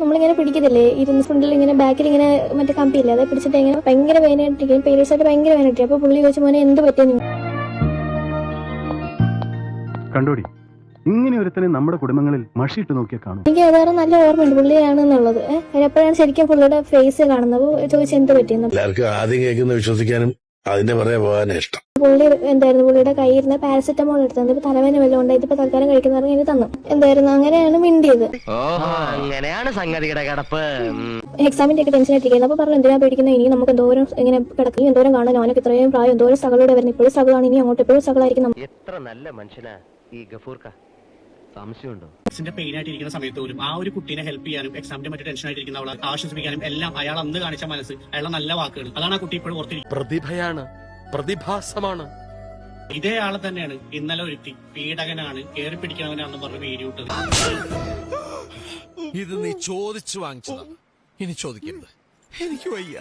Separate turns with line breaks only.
നമ്മളിങ്ങനെ പിടിക്കത്തില്ലേ? ഇരുന്ന് ഫ്രണ്ടിൽ ഇങ്ങനെ ബാക്കിൽ ഇങ്ങനെ മറ്റേ കമ്പിയില്ലേ? അതെ പിടിച്ചിട്ട് ഇങ്ങനെ ഭയങ്കര വേദനയായിട്ടിരിക്കും പീരിയഡ്സ് ആയിട്ട് ഭയങ്കര വേദനയായിട്ട് അപ്പൊ പുള്ളി ചോദിച്ചു മോനെ എന്ത് പറ്റിയെന്ന്
കണ്ടോടി ഇങ്ങനെ ഒരുത്തനെ നമ്മുടെ കുടുംബങ്ങളിൽ മഷിയിട്ട് നോക്കിയാൽ കാണും.
എനിക്ക് അതാറ് നല്ല ഓർമ്മയുണ്ട്. പുള്ളിയാണ് എന്നുള്ളത് ഏഹ് അപ്പോഴാണ് ശരിക്കും പുള്ളിയുടെ ഫേസ് കാണുന്നത്? ചോദിച്ചെന്ത് ചോദിച്ചു എന്ത് പറ്റിയെന്ന്?
എല്ലാവർക്കും ആദ്യം കേൾക്കുന്ന വിശ്വസിക്കാനും അതിന്റെ പുറകെ പോകാനേ ഇഷ്ടം.
പുള്ളി എന്തായിരുന്നു? പുള്ളിയുടെ കയ്യിൽ ഇരുന്ന പാരസെറ്റമോൾ എടുത്തത്. ഇപ്പൊ തലവേദന വല്ലതും ഉണ്ടായി ഇതിപ്പോ തൽക്കാലം കഴിക്കുന്ന എനിക്ക് തന്നു. എന്തായിരുന്നു? അങ്ങനെയാണ് മിണ്ടിയത്.
അങ്ങനെയാണ് സംഗതിയുടെ കിടപ്പ്.
എക്സാമിന്റെ ഒക്കെ ടെൻഷൻ ആയിട്ടിരിക്കുന്നത് അപ്പൊ പറഞ്ഞു എന്തിനാ പേടിക്കുന്നത്? ഇനി നമുക്ക് എന്തോരം ഇങ്ങനെ കിടക്കും? എന്തോരം കാണാൻ അവനൊക്കെ ഇത്രയും പ്രായം എന്തോരം സകളോടെ വരുന്നത് ഇപ്പോഴും സകളാണ് ഇനി അങ്ങോട്ട് എപ്പോഴും സകളായിരിക്കും
എത്ര നല്ല മനുഷ്യനാ ഈ ഗഫൂർക്ക. സംശയമുണ്ടോ?
എക്സിന്റെ പെയിൻ ആയിട്ടിരിക്കുന്ന സമയത്ത് പോലും ആ ഒരു കുട്ടീനെ ഹെൽപ്പ് ചെയ്യാനും എക്സാമിന്റെ മറ്റു ടെൻഷൻ ആയിട്ടിരിക്കുന്ന അവളെ ആശ്വസിപ്പിക്കാനും എല്ലാം അയാൾ അന്ന് കാണിച്ച മനസ്സ് അയാളുടെ നല്ല വാക്കുകൾ അതാണ് ആ കുട്ടി ഇപ്പോഴും ഓർത്തിരിക്കുന്നത്.
പ്രതിഭയാണ് പ്രതിഭാസമാണ്.
ഇതേ ആളെ തന്നെയാണ് ഇന്നലെ ഒരുത്തി പീഡകനാണ് കയറി പിടിക്കണവനാണെന്ന് പറഞ്ഞ് വീഡിയോ ഇട്ടത്
ഇത് നീ ചോദിച്ചു വാങ്ങിച്ചതാണ് ഇനി ചോദിക്കരുത്. എനിക്ക് വയ്യ.